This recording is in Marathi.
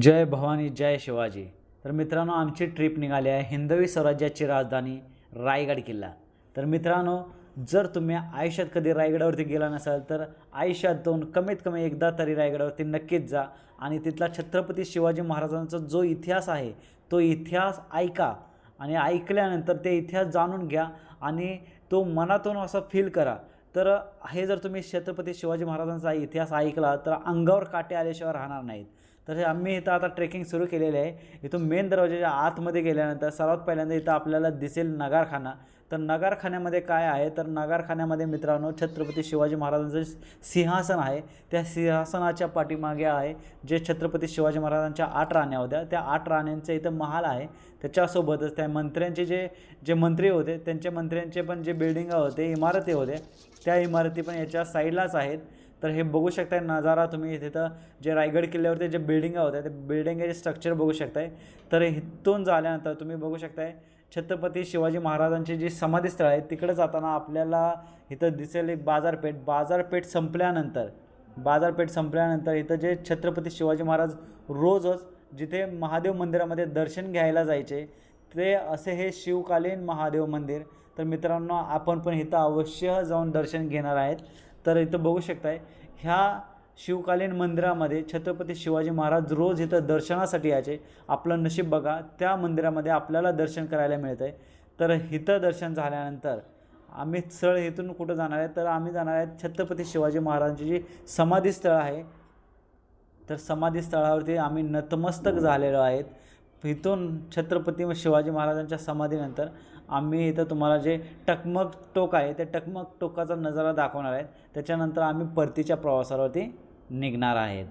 जय भवानी जय शिवाजी. तर मित्रांनो आमची ट्रिप निघाली आहे हिंदवी स्वराज्याची राजधानी रायगड किल्ला. तर मित्रांनो जर तुम्ही आयुष्यात कधी रायगडावरती गेला नसाल तर आयुष्यात दोन कमीत कमी एकदा तरी रायगडावरती नक्कीच जा. आणि तिथला छत्रपती शिवाजी महाराजांचा जो इतिहास आहे तो इतिहास ऐका. आणि ऐकल्यानंतर ते इतिहास जाणून घ्या आणि तो मनातून असं फील करा. तर हे जर तुम्ही छत्रपती शिवाजी महाराजांचा इतिहास ऐकला तर अंगावर काटे आल्याशिवाय राहणार नाहीत. तर हे आम्ही इथं आता ट्रेकिंग सुरू केलेली आहे. इथून मेन दरवाजाच्या आतमध्ये गेल्यानंतर सर्वात पहिल्यांदा इथं आपल्याला दिसेल नगारखाना. तर नगारखान्यामध्ये काय आहे? तर नगारखान्यामध्ये मित्रांनो छत्रपती शिवाजी महाराजांचं सिंहासन आहे. त्या सिंहासनाच्या पाठीमागे आहे जे छत्रपती शिवाजी महाराजांच्या आठ राण्या होत्या. त्या आठ राण्यांचं इथं महाल आहे. त्याच्यासोबतच त्या मंत्र्यांचे जे जे मंत्री होते त्यांच्या मंत्र्यांचे पण जे बिल्डिंग होते इमारती होते त्या इमारती पण याच्या साईडलाच आहेत. तर हे बघू शकताय नजारा तुम्ही तिथं जे रायगड किल्ल्यावरती जे बिल्डिंग होत्या ते बिल्डिंगचे स्ट्रक्चर बघू शकताय. तर इथून झाल्यानंतर तुम्ही बघू शकताय छत्रपती शिवाजी महाराजांची जी समाधीस्थळ आहे तिकडे जाताना आपल्याला इथं दिसेल एक बाजारपेठ. बाजारपेठ संपल्यानंतर बाजारपेठ संपल्यानंतर इथं जे छत्रपती शिवाजी महाराज रोजच जिथे महादेव मंदिरामध्ये दर्शन घ्यायला जायचे ते असे हे शिवकालीन महादेव मंदिर. तर मित्रांनो आपण पण इथं अवश्य जाऊन दर्शन घेणार आहेत. तर इथं बघू शकताय ह्या शिवकालीन मंदिरामध्ये छत्रपती शिवाजी महाराज रोज इथं दर्शनासाठी यायचे. आपलं नशीब बघा त्या मंदिरामध्ये आपल्याला दर्शन करायला मिळतं आहे तर इथं दर्शन झाल्यानंतर आम्ही स्थळ इथून कुठं जाणार आहे? तर आम्ही जाणार आहे छत्रपती शिवाजी महाराजांची जी समाधीस्थळ आहे. तर समाधी स्थळावरती आम्ही नतमस्तक झालेलो आहेत. इथून छत्रपती शिवाजी महाराजांच्या समाधीनंतर आम्ही इथं तुम्हाला जे टकमक टोक आहे त्या टकमक टोकाचा नजारा दाखवणार आहे त्याच्यानंतर आम्ही परतीच्या प्रवासावरती निघणार आहेत.